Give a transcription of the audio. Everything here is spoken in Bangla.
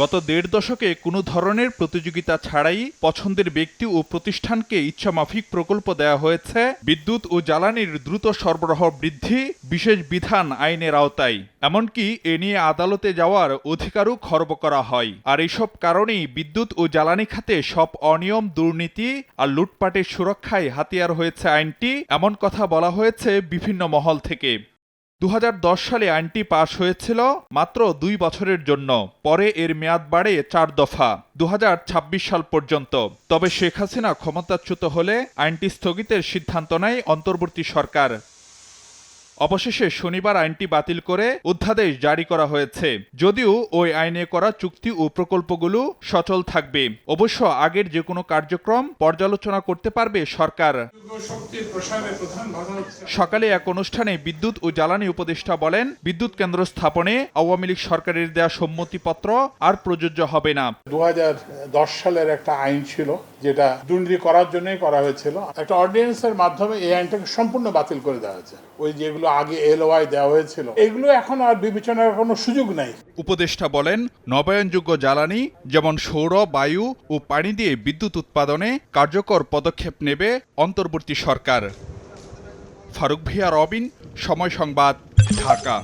গত দেড় দশকে কোনো ধরনের প্রতিযোগিতা ছাড়াই পছন্দের ব্যক্তি ও প্রতিষ্ঠানকে ইচ্ছামাফিক প্রকল্প দেওয়া হয়েছে। বিদ্যুৎ ও জ্বালানির দ্রুত সরবরাহ বৃদ্ধি বিশেষ বিধান আইনের আওতায়। এমনকি এ নিয়ে আদালতে যাওয়ার অধিকারও খর্ব করা হয়। আর এইসব কারণেই বিদ্যুৎ ও জ্বালানি খাতে সব অনিয়ম, দুর্নীতি আর লুটপাটের সুরক্ষায় হাতিয়ার হয়েছে আইনটি। এমন কথা বলা হয়েছে বিভিন্ন মহল থেকে। দু হাজার দশ সালে আইনটি পাশ হয়েছিল মাত্র দুই বছরের জন্য। পরে এর মেয়াদ বাড়ে চার দফা দু হাজার ছাব্বিশ সাল পর্যন্ত। তবে শেখ হাসিনা ক্ষমতাচ্যুত হলে আইনটি স্থগিতের সিদ্ধান্ত নেয় অন্তর্বর্তী সরকার। অবশেষে শনিবার আইনটি বাতিল করে অধ্যাদেশ জারি করা হয়েছে। যদিও ওই আইনে করা চুক্তি ও প্রকল্পগুলো সচল থাকবে। অবশ্য আগের যে কোনো কার্যক্রম পর্যালোচনা করতে পারবে সরকার। সকালে এক অনুষ্ঠানে বিদ্যুৎ ও জ্বালানি উপদেষ্টা বলেন, বিদ্যুৎ কেন্দ্র স্থাপনে আওয়ামী লীগ সরকারের দেয়া সম্মতিপত্র আর প্রযোজ্য হবে না। দু হাজার দশ সালের একটা আইন ছিল যেটা দুর্নীতি করার জন্যই করা হয়েছিল, একটা অর্ডিন্যান্সের মাধ্যমে এই আইনটাকে সম্পূর্ণ বাতিল করে দেওয়া হয়েছে। ওই যেগুলো আগে এলওআই দেওয়া হয়েছিল, এগুলো এখন আর বিবেচনার কোনো সুযোগ নাই। উপদেষ্টা বলেন, নবায়নযোগ্য জ্বালানি, যেমন সৌর, বায়ু ও পানি দিয়ে বিদ্যুৎ উৎপাদনে কার্যকর পদক্ষেপ নেবে অন্তর্বর্তী সরকার। ফারুক ভিয়া, রবিন, সময় সংবাদ, ঢাকা।